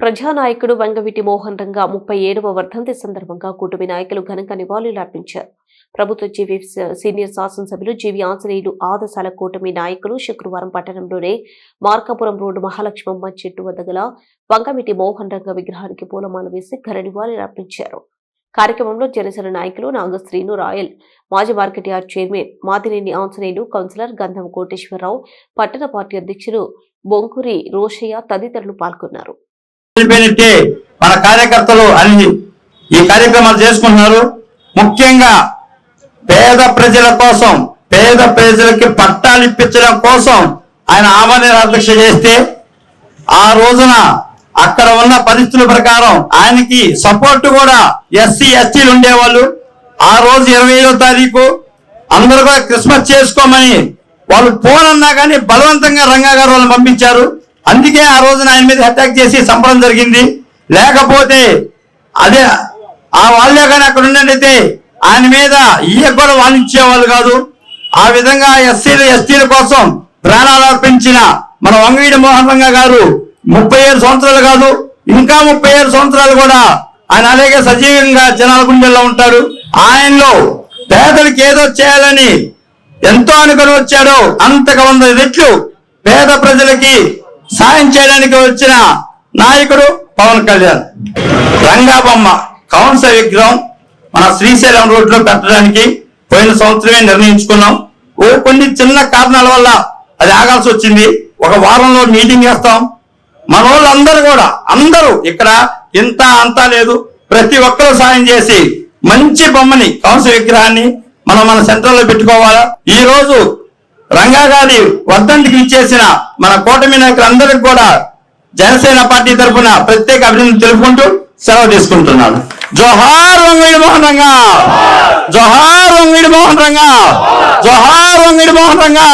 ప్రజానాయకుడు వంగవీటి మోహన్ రంగా ముప్పై ఏడవ వర్ధంతి సందర్భంగా కూటమి నాయకులు ఘనంగా నివాళులర్పించారు. ప్రభుత్వ జీవి సీనియర్ శాసనసభ్యులు జీవి ఆంజనేయులు ఆదశాల కూటమి నాయకులు శుక్రవారం పట్టణంలోనే మార్కాపురం రోడ్డు మహాలక్ష్మమ్మ చెట్టు వద్ద గల వంగమిటి మోహన్ రంగ విగ్రహానికి పూలమాల వేసి ఘన నివాళులర్పించారు. కార్యక్రమంలో జనసేన నాయకులు నాగశ్రీను రాయల్ మాజీ market yard chairman Madineni Anjaneyulu councillor Gandham Koteswara Rao పట్టణ పార్టీ అధ్యక్షులు బొంకురి రోషయ్య తదితరులు పాల్గొన్నారు. వెళ్ళిపోయినట్టే మన కార్యకర్తలు అన్ని ఈ కార్యక్రమాలు చేసుకుంటున్నారు. ముఖ్యంగా పేద ప్రజల కోసం పేద ప్రజలకి పట్టాలు ఇప్పించడం కోసం ఆయన ఆమరణ అధ్యక్ష చేస్తే ఆ రోజున అక్కడ ఉన్న పరిస్థితుల ప్రకారం ఆయనకి సపోర్ట్ కూడా ఎస్సీ ఎస్టీలు ఉండేవాళ్ళు. ఆ రోజు ఇరవై ఏడో తారీఖు అందరూ కూడా క్రిస్మస్ చేసుకోమని వాళ్ళు పోనన్నా కానీ బలవంతంగా రంగా గారు వాళ్ళని పంపించారు. అందుకే ఆ రోజున ఆయన మీద అటాక్ చేసి చంపడం జరిగింది. లేకపోతే అదే ఆ వాళ్ళే కానీ అక్కడ ఉన్నట్టయితే ఆయన మీద ఈయ కూడా వాళ్ళు కాదు. ఆ విధంగా ఎస్సీలు ఎస్టీల కోసం ప్రాణాలు అర్పించిన మన వంగవీడి మోహన్ రంగ గారు ముప్పై ఏడు సంవత్సరాలు కాదు ఇంకా ముప్పై ఏడు సంవత్సరాలు కూడా ఆయన అలాగే సజీవంగా జనాల గుండెల్లో ఉంటాడు. ఆయనలో పేదలకు ఏదో చేయాలని ఎంతో అనుకుని వచ్చాడో. అంతకు వంద రెట్లు పేద ప్రజలకి సాయం చేయడానికి వచ్చిన నాయకుడు పవన్ కళ్యాణ్. రంగాబొమ్మ కౌన్స విగ్రహం మన శ్రీశైలం రోడ్లో పెట్టడానికి పోయిన సంవత్సరమే నిర్ణయించుకున్నాం. ఓ కొన్ని చిన్న కారణాల వల్ల అది ఆగాల్సి వచ్చింది. ఒక వారంలో మీటింగ్ చేస్తాం మన వాళ్ళందరూ కూడా అందరూ ఇక్కడ ఇంత అంతా లేదు. ప్రతి ఒక్కరూ సాయం చేసి మంచి బొమ్మని కౌన్స విగ్రహాన్ని మనం మన సెంటర్లో పెట్టుకోవాలా? ఈ రోజు రంగా గారి వర్ధంతికి ఇచ్చేసిన మన కూటమి నాయకులందరికీ కూడా జనసేన పార్టీ తరఫున ప్రత్యేక అభినందన తెలుపుకుంటూ సెలవు తీసుకుంటున్నాను. జోహార్ వంగీడి మోహన్ రంగా! జోహార్ వంగీడి మోహన్ రంగా! జోహార్ వంగీడి మోహన్ రంగా!